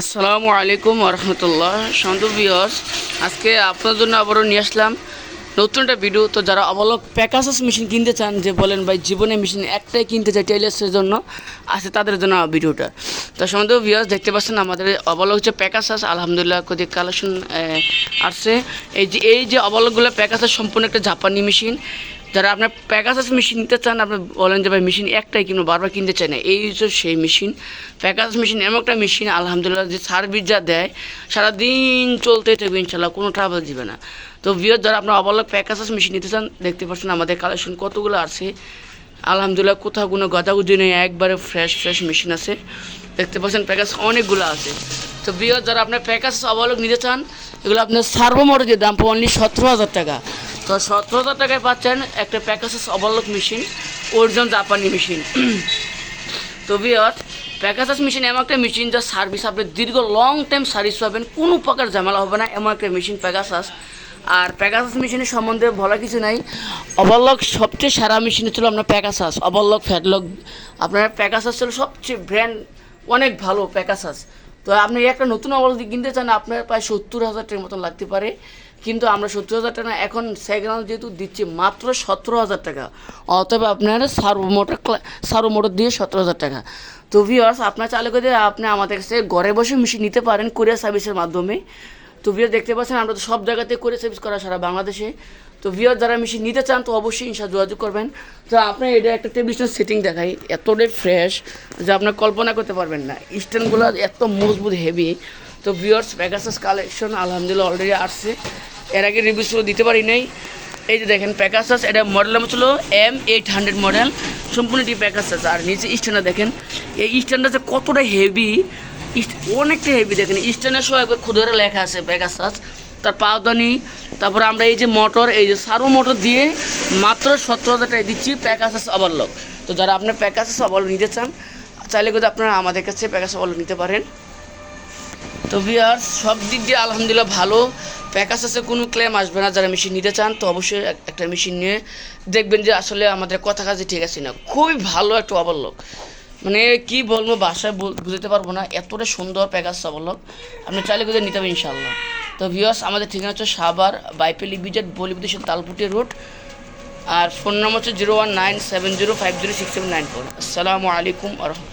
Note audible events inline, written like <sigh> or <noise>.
আসসালামু আলাইকুম রহমতুল্লাহ। সন্তু বিয়স আজকে আপনার জন্য আবারও নিয়ে আসলাম নতুন একটা ভিডিও তো যারা অবলক প্যাকাসাস মেশিন কিনতে চান, যে বলেন ভাই জীবনে মেশিন একটাই কিনতে চাই টেইলার্সের জন্য আছে তাদের জন্য ভিডিওটা তো সন্তু বিয়স দেখতে পাচ্ছেন আমাদের অবলক যে প্যাকাসাস আলহামদুলিল্লাহ কদি কালেকশন আসছে। এই যে এই যে অবলকগুলো প্যাকাসাস সম্পূর্ণ একটা জাপানি মেশিন যারা আপনার প্যাকাসাস মেশিন নিতে চান, আপনি বলেন যে ভাই মেশিন একটাই কিনবো, বারবার কিনতে চাই না। এই হচ্ছে সেই মেশিন প্যাকাসাস মেশিন এমন একটা মেশিন আলহামদুলিল্লাহ, যে সার্ভিস যা দেয়, সারাদিন চলতে থাকবে ইনশাল্লাহ, কোনো ট্রাভেল দিবে না। তো বিয়ের যারা আপনার অবলক প্যাকাসাস মেশিন নিতে চান, দেখতে পাচ্ছেন আমাদের কালেকশন কতগুলো আছে। আলহামদুলিল্লাহ, কোথাও কোনো গজাগুজি নেই, একবারে ফ্রেশ ফ্রেশ মেশিন আছে। দেখতে পাচ্ছেন প্যাকাস অনেকগুলো আছে। তো বিয়ের যারা আপনার প্যাকাস অবলক নিতে চান, এগুলো আপনার সার্বমোটর যে দাম অনলি সতেরো হাজার টাকা। তো সতেরো হাজার টাকায় পাচ্ছেন একটা প্যাকাসেস অবলক মেশিন অরিজিনাল জাপানি মেশিন <clears throat> তো বিয়ট প্যাকাসাস মেশিন এমন একটা মেশিন যা সার্ভিস আপনি দীর্ঘ লং টাইম সার্ভিস পাবেন, কোনো প্রকার ঝামেলা হবে না, এমন একটা মেশিন প্যাকাসাস আর প্যাকাসাস মেশিনের সম্বন্ধে বলা কিছু নাই। অবলক সবচেয়ে সেরা মেশিন ছিল আপনার প্যাকাসাস অবলক ফ্যাটলক আপনার প্যাকাসাস ছিল সবচেয়ে ব্র্যান্ড অনেক ভালো প্যাকাসাস তো আপনি একটা নতুন অবলক কিনতে চান, আপনার প্রায় সত্তর হাজার টাকার মতন লাগতে পারে। কিন্তু আমরা সত্তর হাজার টাকা এখন সেকেন্ড যেহেতু দিচ্ছি মাত্র সতেরো হাজার টাকা। অতএব আপনার সার্ভো মোটর সার্ভো মোটর দিয়ে সতেরো হাজার টাকা। তো ভিওর্স আপনার চালু করে আপনি আমাদের কাছে ঘরে বসে মেশিন নিতে পারেন কোরিয়ার সার্ভিসের মাধ্যমে। তো ভিওর দেখতে পাচ্ছেন আমরা তো সব জায়গাতে কোরিয়ার সার্ভিস করা সারা বাংলাদেশে। তো ভিওর যারা মেশিন নিতে চান তো অবশ্যই ইনশা যোগাযোগ করবেন। তো আপনার এটা একটা টেবিল সেটিং দেখাই, এতটাই ফ্রেশ যে আপনার কল্পনা করতে পারবেন না। স্ট্যান্ডগুলো এত মজবুত হেভি তো ভিওর্স প্যাকাসেস কালেকশন আলহামদুলিল্লাহ অলরেডি আসছে। এর আগে রিভিউসগুলো দিতে পারি নাই। এই যে দেখেন প্যাকাসাস এটা মডেল নাম ছিল এম এইট হান্ড্রেড মডেল সম্পূর্ণ সম্পূর্ণটি প্যাকাসাস আর নিচে স্ট্যান্ডার দেখেন, এই স্ট্যান্ডার যে কতটা হেভি অনেকটা হেভি দেখেন। স্ট্যান্ডার সহ একবার খুদরে লেখা আছে প্যাকাসাস তার পাওদানি, তারপরে আমরা এই যে মোটর এই যে সারো মোটর দিয়ে মাত্র সতেরো হাজার টাকা দিচ্ছি প্যাকাসাস ওভারলক তো যারা আপনার প্যাকাসাস ওভারলক নিতে চান, চাইলে কিন্তু আপনারা আমাদের কাছে প্যাকাসাস ওভারলক নিতে পারেন। তো ভিয়ার সব দিক দিয়ে আলহামদুলিল্লাহ ভালো। প্যাকাস আছে কোনো ক্লেম আসবে না, যারা মেশিন নিতে চান, তো অবশ্যই একটা মেশিন নিয়ে দেখবেন যে আসলে আমাদের কথা কাজে ঠিক আছে না খুবই ভালো একটা অবলক। মানে কি বলব বাসায় বুঝতে পারব না, এতটা সুন্দর প্যাকাস অবলক। আপনি চাইলে কোথায় নিতে পারেন ইনশাল্লাহ তো ভিওস আমাদের ঠিকানা হচ্ছে সাবার বাইপেলি বিজেট বলিবুদ্দেশ তালপুটি রোড আর ফোন নম্বর হচ্ছে zero one nine seven zero five zero six seven nine four আসসালামু আলাইকুম আ রহমতুল্লাহ।